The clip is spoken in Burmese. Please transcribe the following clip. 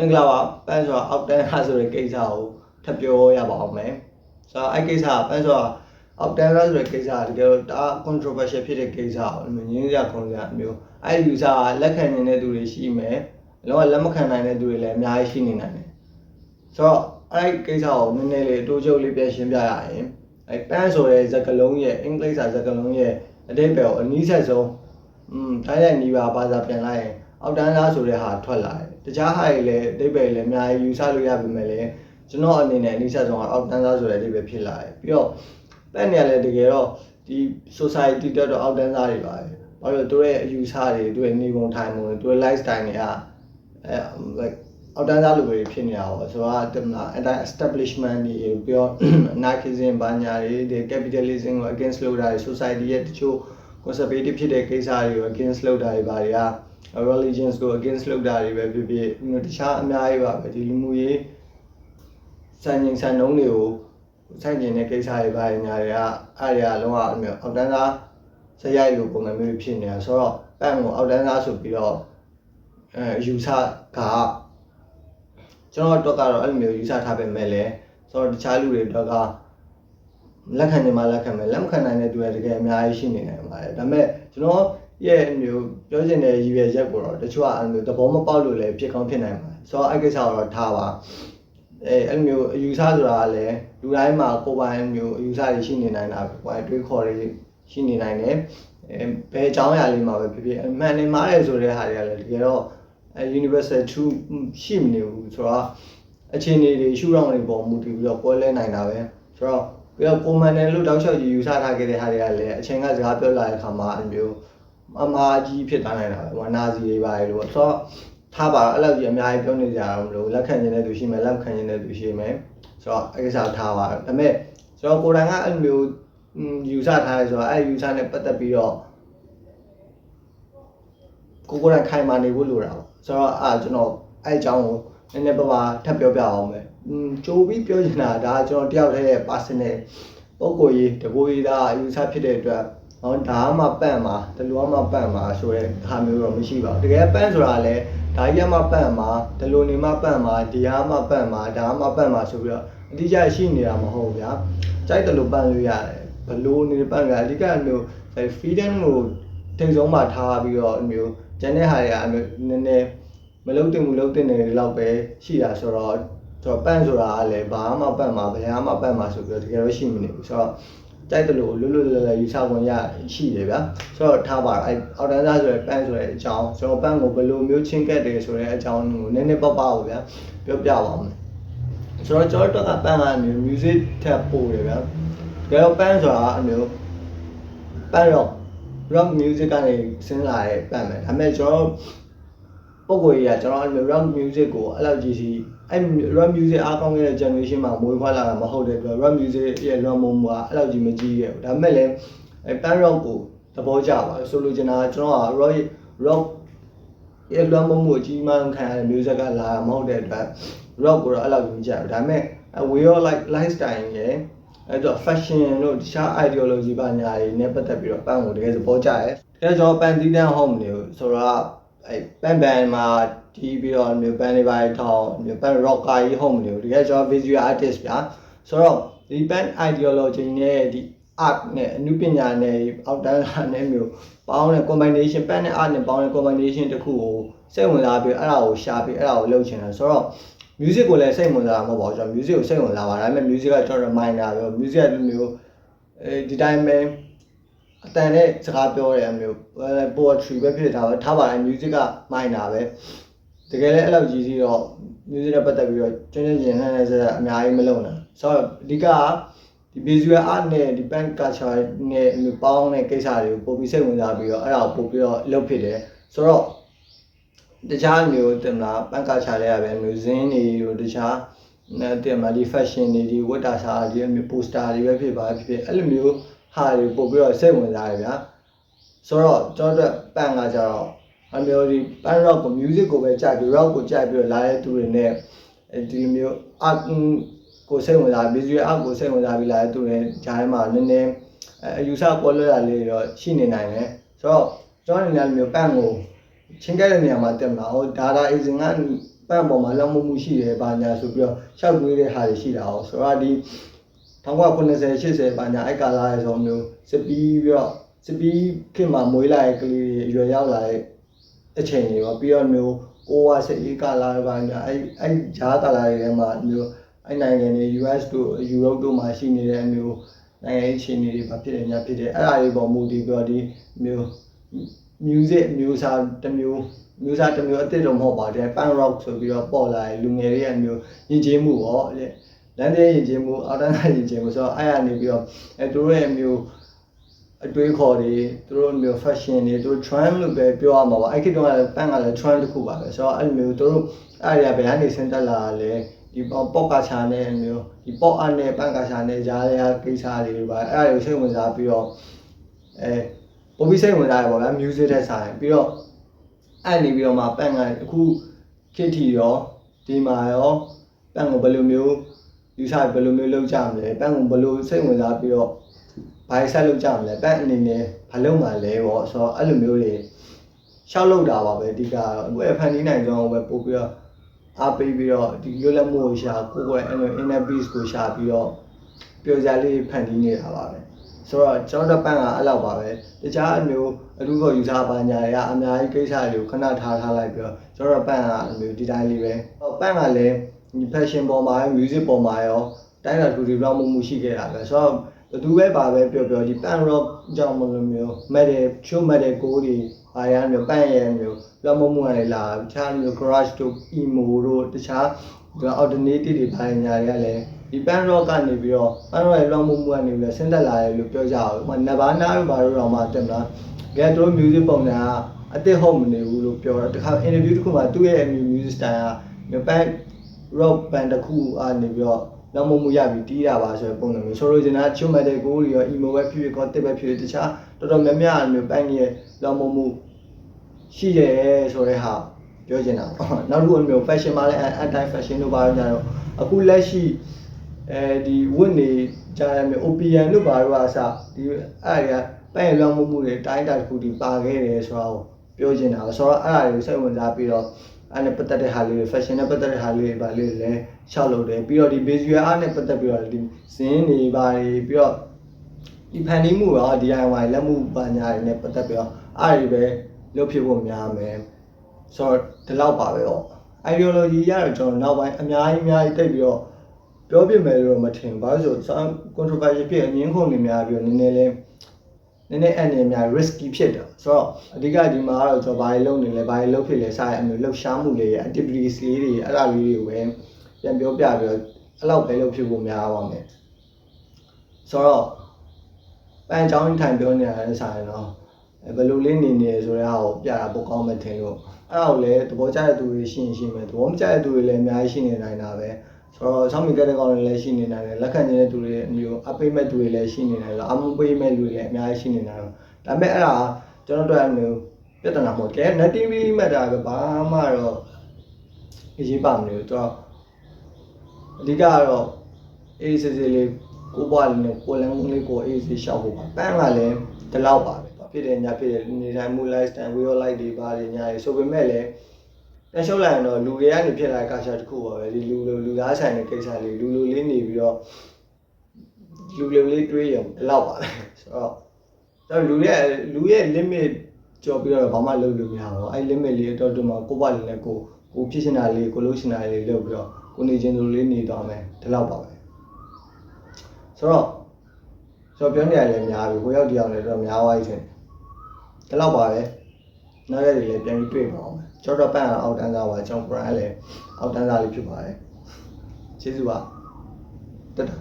မင်္ဂလာပါပန်းဆိုတာအောက်တန်းဟာဆိုတဲ့ကိစ္စကိုထပ်ပြောရပါအောင်မယ်ဆိုတော့အဲ့ကိစ္စကပန်းဆိုတာအောက်တန်းလားဆိုတဲ့ကိစ္စကတကယ်တော့ဒါ controversial ဖြစ်တဲ့ကိစ္စကိုအမျိုးငင်းရခုံစရာအမျိုးအဲ့ user ကလက်ခံနေတဲ့သူတွေရှိမယ်လောကလက်မခံနိုင်တဲ့သူတွေလည်းအများကြီးရှိနေနိုင်တယ်ဆိုတော့အဲ့ကိစ္စကိုနည်းနည်းလေးအတူချုပ်လေးပြန်ရှင်းပြရရင်အဲ့ပန်းဆိုတဲ့စကားလုံးရဲ့အင်္ဂလိပ်စာစကားလုံးရဲ့အတိတ်ပဲကိုအနည်းဆက်ဆုံးอืมတိုင်းတဲ့ညီပါဘာသာပြန်လိုက်ရင် အောက်တန်းလားဆိုတဲ့ဟာထွက်လာတယ်တခြားဟာတွေလည်းအတိတ်ပဲလည်းအများကြီးယူဆလို့ရပါမယ်လေကျွန်တော်အနေနဲ့အနည်းဆက်ဆုံးကအောက်တန်းသားဆိုတဲ့အတိတ်ပဲဖြစ်လာတယ်ပြီးတော့ပန်းနေရလဲတကယ်တော့ဒီ society တက်တော့အောက်တန်းသားတွေပါပဲဘာလို့လဲသူတို့ရဲ့အယူဆတွေသူတို့ရဲ့နေပုံထိုင်ပုံတွေသူတို့ lifestyle တွေကအဲ like အောက်တန်းသားလူတွေဖြစ်နေတာပေါ့ဆိုတော့တမလား anti establishment တွေပြီးတော့ anarchism ဘာညာတွေဒီ capitalism ကို against လုပ်တာတွေ society ရဲ့တချို့ conservative ဖြစ်တဲ့ကိစ္စတွေကို against လုပ်တာတွေဘာတွေက religions ကို against လုပ်တာတွေပဲဖြစ်ဖြစ်တခြားအများကြီးပါပဲဒီလူမှုရေးစံချိန်စံနှုန်းတွေကိုဆိုင်ကျင်တဲ့ကိစ္စတွေဘာတွေညာတွေကအဲ့ဒီကလုံးဝအမျိုးအောက်တန်းသားစရိုက်လိုပုံစံမျိုးဖြစ်နေတာဆိုတော့ပန့်ကိုအောက်တန်းသားဆိုပြီးတော့အဲယူဆကကျွန်တော်တို့ကတော့အဲ့လိုမျိုးယူဆထားပေမဲ့လည်းဆိုတော့တခြားလူတွေတော့က လက်ခံနေမှလက်ခံမယ်လက်မခံနိုင်တဲ့သူတွေတကယ်အများကြီးရှိနေနိုင်ပါတယ်ဒါပေမဲ့ကျွန်တော်ရဲ့အမျိုးပြောချင်တဲ့ရည်ရွယ်ချက်ကိုတော့တချို့ကအဲ့လိုမျိုးသဘောမပေါက်လို့လည်းဖြစ်ကောင်းဖြစ်နိုင်ပါတယ်ဆိုတော့အဲ့ကိစ္စကိုတော့ထားပါအဲအဲ့လိုမျိုးအယူဆဆိုတာကလည်းလူတိုင်းမှာကိုယ်ပိုင်မျိုးအယူဆတွေရှိနေနိုင်တာပဲကိုယ်တွေးခေါ်တွေရှိနေနိုင်တယ်အဲဘယ်အကြောင်းအရာလေးမှာပဲဖြစ်ဖြစ်အမှန်နေမှားတယ်ဆိုတဲ့ဟာတွေကလည်းတကယ်တော့အဲ universal truth ရှိမနေဘူးဆိုတော့အခြေအနေတွေရှုထောင့်တွေပေါ်မူတည်ပြီးတော့ပွဲလဲနိုင်တာပဲဆိုတော့ ပြီးတော့ပုံမှန်တယ်လို့တောက်လျှောက်ယူဆထားခဲ့တဲ့ဟာတွေကလည်းအချိန်ကစကားပြောလာတဲ့အခါမှာအမျိုးအမားကြီးဖြစ်သွားနိုင်တာပဲဟိုနာစီတွေပါလေလို့ဆိုတော့ထားပါတော့အဲ့လောက်ကြီးအများကြီးပြောနေကြတာမလို့လက်ခံနေတဲ့သူရှိမယ်လက်ခံနေတဲ့သူရှိမယ်ဆိုတော့အဲ့ကိစ္စထားပါတော့ဒါပေမဲ့ကျွန်တော်ကိုယ်တိုင်ကအဲ့လိုမျိုးယူဆထားရဲဆိုတော့အဲ့ယူဆနဲ့ပတ်သက်ပြီးတော့ကိုကိုယ်တိုင်ခိုင်မာနေဖို့လိုတာပေါ့ဆိုတော့အာကျွန်တော်အဲ့အကြောင်းကိုနည်းနည်းပါးပါထပ်ပြောပြအောင်မယ်อืมကြိုပြီးပြောချင်တာဒါကကျွန်တော်တယောက်တည်းရဲ့ personal ပုံကိုယ်ရေးတကိုယ်ရေးသားယူဆဖြစ်တဲ့အတွက်ဟောဒါမှပန့်မှာတလူမှပန့်မှာဆိုတဲ့ဟာမျိုးတော့မရှိပါဘူးတကယ်ပန့်ဆိုတာလည်းဒါကြီးမှပန့်မှာတလူနေမှပန့်မှာဒီဟာမှပန့်မှာဒါမှပန့်မှာဆိုပြီးတော့အတိအကျရှိနေတာမဟုတ်ဗျာကြိုက်တယ်လို့ပန့်လို့ရတယ်ဘလို့နေပန့်ကြအဓိကမျိုး freedom ကိုထိန်ဆုံးမှာထားပြီးတော့အမျိုးကျန်တဲ့ဟာတွေကအမျိုးနည်းနည်းမလုံးတင်ဘူးလုံးတင်နေတယ်လောက်ပဲရှိတာဆိုတော့ ဆိုတော့ပန့်ဆိုတာကလည်းဘာမှပန့်မှာဘယ်ဟာမှပန့်မှာဆိုပြီးတော့တကယ်တော့ရှိမနေဘူးဆိုတော့တိုက်တယ်လို့လွတ်လွတ်လပ်လပ်ယူဆဝင်ရရှိတယ်ဗျာဆိုတော့ထားပါအဲအော်တန်းစားဆိုရယ်ပန့်ဆိုတဲ့အကြောင်းကျွန်တော်ပန့်ကိုဘယ်လိုမျိုးချင်းကက်တယ်ဆိုတဲ့အကြောင်းကိုနည်းနည်းပေါ့ပေါ့ဗျာပြောပြပါမယ်ဆိုတော့ကျွန်တော်တို့ကပန့်ကအမျိုး music ထပ်ပို့တယ်ဗျာတကယ်တော့ပန့်ဆိုတာအမျိုးပန့်တော့ rock music ကနေဆင်းလာတဲ့ပန့်မယ်ဒါပေမဲ့ကျွန်တော် ပုံကိုကြီးကကျွန်တော်အဲ့လို rock music ကိုအဲ့လောက်ကြီးစီအဲ့ rock music အားကောင်းခဲ့တဲ့ generation မှာမွေးဖွားလာတာမဟုတ်တဲ့အတွက် rock music ရဲ့လွန်မှုကအဲ့လောက်ကြီးမကြီးခဲ့ဘူးဒါပေမဲ့လည်းအဲ့ punk rock ကိုသဘောကျပါဆိုလိုချင်တာကကျွန်တော်က rock rock ရဲ့လွန်မှုကိုကြီးမားခံရတဲ့ music ကလာမဟုတ်တဲ့အတွက် rock ကိုတော့အဲ့လောက်ကြီးမကြဘူးဒါပေမဲ့ way of like lifestyle ရဲ့အဲ့တော့ fashion တို့တခြား ideology ဘာညာတွေနဲ့ပတ်သက်ပြီးတော့ပန်းကိုတကယ်သဘောကျတယ်။ဒါကြောင့်ပန်းတီးတန်း home နေလို့ဆိုတော့ အဲ့ပန်းပန်းမှာတီးပြီးတော့မျိုးပန်းတွေပါထောင်းမျိုးပန်း rocker ကြီး home နေလို့တကယ်ကျွန်တော် visual artist ဗျာ။ဆိုတော့ဒီပန်း ideology နဲ့ဒီ art နဲ့အနုပညာနဲ့အောက်တန်းလာနဲ့မျိုးပေါင်းတဲ့ combination ပန်းနဲ့ art နဲ့ပေါင်းတဲ့ combination တစ်ခုကိုစိတ်ဝင်စားပြီးအဲ့ဒါကိုရှာပြီးအဲ့ဒါကိုလုပ်ချင်တယ်ဆိုတော့ music ကိုလည်းစိတ်ဝင်စားမှာမဟုတ်ပါဘူးကျွန်တော် music ကိုစိတ်ဝင်စားပါဒါပေမဲ့ music ကကျွန်တော် reminder ပဲ music ကလိုမျိုးအဲဒီတိုင်းပဲ အတန်နဲ့စကားပြောတဲ့အမျိုး poetry ပဲဖြစ်တာပဲထားပါတယ် music က minor ပဲတကယ်လည်းအဲ့လောက်ကြီးစီတော့ music နဲ့ပတ်သက်ပြီးတော့ကျွမ်းကျွမ်းကျင်တဲ့စက်အများကြီးမလုပ်နိုင်ဆိုတော့အဓိကဒီ visual art နဲ့ဒီ band culture နဲ့ပေါင်းတဲ့ကိစ္စတွေကိုပို့ပြီးစိတ်ဝင်စားပြီးတော့အဲ့ဒါကိုပို့ပြီးတော့လုပ်ဖြစ်တယ်ဆိုတော့တခြားမျိုးတင်လားပန်ကာချာတွေကပဲမျိုးဇင်းတွေတို့တခြားနဲ့တင်မှာဒီ fashion တွေဒီဝတ်တာစားတွေမျိုး poster တွေပဲဖြစ်ပါဖြစ်ဖြစ်အဲ့လိုမျိုး ဟာတွေပို့ပြီးတော့စိတ်ဝင်စားရဗျာဆိုတော့ကျွန်တော်တို့ပန်ကကြတော့အမျိုးဒီပန် rock ကို music ကိုပဲကြိုက်ပြီး rock ကိုကြိုက်ပြီးတော့လာတဲ့သူတွေနဲ့ဒီမျိုး art ကိုစိတ်ဝင်စား visual art ကိုစိတ်ဝင်စားပြီးလာတဲ့သူတွေဂျားထဲမှာနည်းနည်းအယူဆပေါ်လွတ်တာလေးတော့ရှိနေနိုင်တယ်ဆိုတော့ကျွန်တော်အနေနဲ့မျိုးပန်ကိုချင်းကဲတဲ့နေရာမှာတက်မှာဟို data agent ကပန့်ပေါ်မှာလောက်မှုမှုရှိတယ်ဘာညာဆိုပြီးတော့ရှောက်တွေးတဲ့ဟာတွေရှိတာ哦ဆိုတော့ဒီ 1990 80ဘာညာအဲ့ကာလာရဲ့ဆိုမျိုးစစ်ပြီးပြီးတော့စစ်ပြီးခင်မှာမွေးလာတဲ့ကလေးတွေအရွယ်ရောက်လာတဲ့အချိန်တွေပေါ့ပြီးတော့မျိုးကိုဝါစစ်အေးကာလာဘာညာအဲ့အဲ့ဂျားကာလာတွေထဲမှာမျိုးအဲ့နိုင်ငံတွေ US တို့ Europe တို့မှာရှိနေတဲ့အမျိုးနိုင်ငံရေးအခြေအနေတွေဘာဖြစ်တယ်ညာဖြစ်တယ်အဲ့ဒါတွေပေါ်မူတည်ပြီးတော့ဒီမျိုး music မျိုးစားတစ်မျိုးမျိုးစားတစ်မျိုးအစ်စ်တော့မဟုတ်ပါဘူး punk rock ဆိုပြီးတော့ပေါ်လာတယ်လူငယ်တွေရဲ့မျိုးယဉ်ကျေးမှုပေါ့တဲ့ လမ်းတဲ့ယဉ်ကျေးမှုအော်တန်းယဉ်ကျေးမှုဆိုတော့အဲ့ရနေပြီးတော့အဲသူတို့ရဲ့မျိုးအတွေးခေါ်တွေသူတို့မျိုး fashion တွေသူတို့ trend လို့ပဲပြောရမှာပါအဲ့ဒီတော့လည်း punk ကလည်း trend တစ်ခုပါပဲဆိုတော့အဲ့လိုမျိုးသူတို့အဲ့ရဘယ်ကနေဆင်းသက်လာလဲဒီပေါ့ကာချာနဲ့မျိုးဒီပေါ့အနဲ့ပန်ကာချာနဲ့ကြားရကိစ္စတွေပါအဲ့ဒါတွေကိုစိတ်ဝင်စားပြီးတော့အဲပုံပြီးစိတ်ဝင်စားရပါဗျာ music တဲ့ဆိုင်ပြီးတော့အဲ့နေပြီးတော့မှပန်ကအခုခေတ်ထီရောဒီမှာရောပန်ကိုဘယ်လိုမျိုး ယူဆဘယ်လိုမျိုးလုပ်ကြမလဲပန်ကိုဘယ်လိုစိတ်ဝင်စားပြီးတော့ဘာဆက်လုပ်ကြမလဲပန်အနေနဲ့ဘာလုပ်မှလဲပေါ့ဆိုတော့အဲ့လိုမျိုးတွေရှောက်လုပ်တာပါပဲအဓိကတော့အခုအဖန်နီးနိုင်ဆုံးပဲပို့ပြီးတော့အားပေးပြီးတော့ဒီလွတ်လပ်မှုကိုရှာကိုယ့်ကိုယ်ရဲ့ inner peace ကိုရှာပြီးတော့ပျော်စရာလေးဖန်တီးနေတာပါပဲဆိုတော့ကျွန်တော်တို့ပန်းကအဲ့လောက်ပါပဲတခြားအမျိုးအလူခေါ်ယူစားပါညာတွေကအများကြီးကိစ္စတွေကိုခဏထားထားလိုက်ပြီးတော့ကျွန်တော်တို့ပန်းကအမျိုးဒီတိုင်းလေးပဲဟောပန်းကလည်းဒီ fashion ပေါ်မှာရော music ပေါ်မှာရောတိုင်းတာထူထူပြောင်းမှုမှုရှိခဲ့တာပဲဆိုတော့ဘသူပဲပါပဲပြောပြောဒီ pan rock ကြောင့်မလို့မျိုး metal ချိုး metal ကိုတွေဘာရမျိုးပန့်ရမျိုးပြောင်းမှုမှုတွေလာတခြားမျိုး garage တို့ emo တို့တခြား alternative တွေဘာညာတွေကလည်းဒီ pan rock ကနေပြီးတော့ pan rock ရဲ့လွှမ်းမိုးမှုကနေပြီးတော့ဆင်းသက်လာတယ်လို့ပြောကြအောင်။ဟိုနဘာနာတို့ဘာတို့တော့မှတက်မလား။ get တို့ music ပုံစံကအစ်စ်ဟုတ်မနေဘူးလို့ပြောတော့တခါ interview တစ်ခုမှာသူ့ရဲ့ music style က pan rock band တစ်ခုအနေပြီးတော့နောက်မမှုရပြီးတီးတာပါဆိုတဲ့ပုံစံမျိုးဆိုလိုချင်တာချုံမဲ့တဲ့ကိုတွေရော emo ပဲဖြစ်ဖြစ်ကောတစ်ပဲဖြစ်ဖြစ်တခြားတော်တော်များများမျိုးပန်းရဲ့လောက်မမှုရှိတယ်ဆိုတဲ့ဟာပြောချင်တာပေါ့နောက်တစ်ခုမျိုး fashion မှာလည်း anti fashion တို့ပါတော့ကြတော့အခုလက်ရှိအဲဒီဝတ်နေကြရမျိုး OPM တို့ပါတော့အစဒီအဲ့ဒါပန်းရဲ့လောက်မမှုတွေတိုင်းတာတစ်ခုဒီပါခဲ့တယ်ဆိုတော့ပြောချင်တာဆိုတော့အဲ့ဒါတွေကိုစိတ်ဝင်စားပြီးတော့ အဲ့နဲ့ပတ်သက်တဲ့ဟာလေးတွေ fashion နဲ့ပတ်သက်တဲ့ဟာလေးတွေပါလေးတွေလည်းရှောက်လုပ်တယ်ပြီးတော့ဒီ visual art နဲ့ပတ်သက်ပြီးတော့ဒီဇင်းတွေပါတွေပြီးတော့ဒီဖန်တီးမှုရော DIY လက်မှုပညာတွေနဲ့ပတ်သက်ပြီးတော့အားတွေပဲလုပ်ဖြစ်ဖို့များမယ်ဆိုတော့ဒီလောက်ပါပဲပေါ့ ideology ရတော့ကျွန်တော်နောက်ပိုင်းအများကြီးအများကြီးတိတ်ပြီးတော့ပြောပြမယ်လို့မထင်ဘူးဘာလို့ဆို controversy ဖြစ်အငင်းခုန်နေများပြီးတော့နည်းနည်းလေး နည်းနည်းအန်နေများ risky ဖြစ်တာဆိုတော့အဓိကဒီမှာကတော့ကျွန်တော်ဘာတွေလုပ်နေလဲဘာတွေလုပ်ဖြစ်လဲစတဲ့အမျိုးလှုပ်ရှားမှုတွေ activities လေးတွေအဲ့ဒါလေးတွေကိုပဲပြန်ပြောပြပြီးတော့အဲ့လောက်ပဲလုပ်ဖြစ်ဖို့များပါမယ်ဆိုတော့ပန်းချောင်းထိုင်ပြောနေတာလည်းဆိုင်တော့ဘယ်လိုလေးနေနေဆိုတဲ့ဟာကိုပြတာပိုကောင်းမှထင်လို့အဲ့ဒါကိုလည်းသဘောကျတဲ့သူတွေရှိရင်ရှိမယ်သဘောမကျတဲ့သူတွေလည်းအများကြီးရှိနေနိုင်တာပဲ ဆိုတော့ဆောင်းမီကတဲ့ကောင်တွေလည်းရှိနေနိုင်တယ်လက်ခံနေတဲ့သူတွေအမျိုးအပိတ်မဲ့သူတွေလည်းရှိနေနိုင်တယ်အမပိတ်မဲ့လူတွေလည်းအများကြီးရှိနေနိုင်တော့ဒါပေမဲ့အဲ့ဒါကျွန်တော်တို့အမျိုးပြဿနာမဟုတ်ကဲ natively matter ပဲဘာမှတော့အရေးပါမလို့တော့အဓိကကတော့အေးစစ်စစ်လေးကိုပွားလေးနဲ့ကိုလန်းလေးကိုအေးစစ်ရှောက်ဖို့ပါပန်းကလည်းဒီလောက်ပါပဲဖြစ်တယ်ညာဖြစ်တယ်နေတိုင်းမူ lifestyle way of life တွေပါတွေညာတွေဆိုပေမဲ့လည်း တရှုပ်လိုက်ရင်တော့လူတွေကနေဖြစ်လာတဲ့ကာရှာတစ်ခုပါပဲဒီလူလူလူသားဆိုင်တဲ့ကိစ္စလေးလူလူလေးနေပြီးတော့လူလူလေးတွေးရုံဒီလောက်ပါပဲဆိုတော့တော့လူရဲ့လူရဲ့ limit ကျော်ပြီးတော့ဘာမှလုပ်လို့မရဘူးအဲ့ limit လေးတော့ဒီမှာကိုယ့်ဘာလေးနဲ့ကိုကိုဖြစ်ချင်တာလေးကိုလုပ်ချင်တာလေးလုပ်ပြီးတော့ကိုနေချင်သူလေးနေတော့မယ်ဒီလောက်ပါပဲဆိုတော့ဆိုတော့ပြောနေရတယ်များပြီကိုရောက်တယောက်လည်းတော့များသွားပြီထင်ဒီလောက်ပါပဲနောက်ရက်တွေလည်းပြန်ပြီးတွေ့ပါအောင် မယ်ကျွန်တော်ပန့်အောက်တန်းသားပါကျွန်တော် brand လည်းအောက်တန်းသားလေးဖြစ်ပါတယ်ကျေးဇူးပါတက်တာ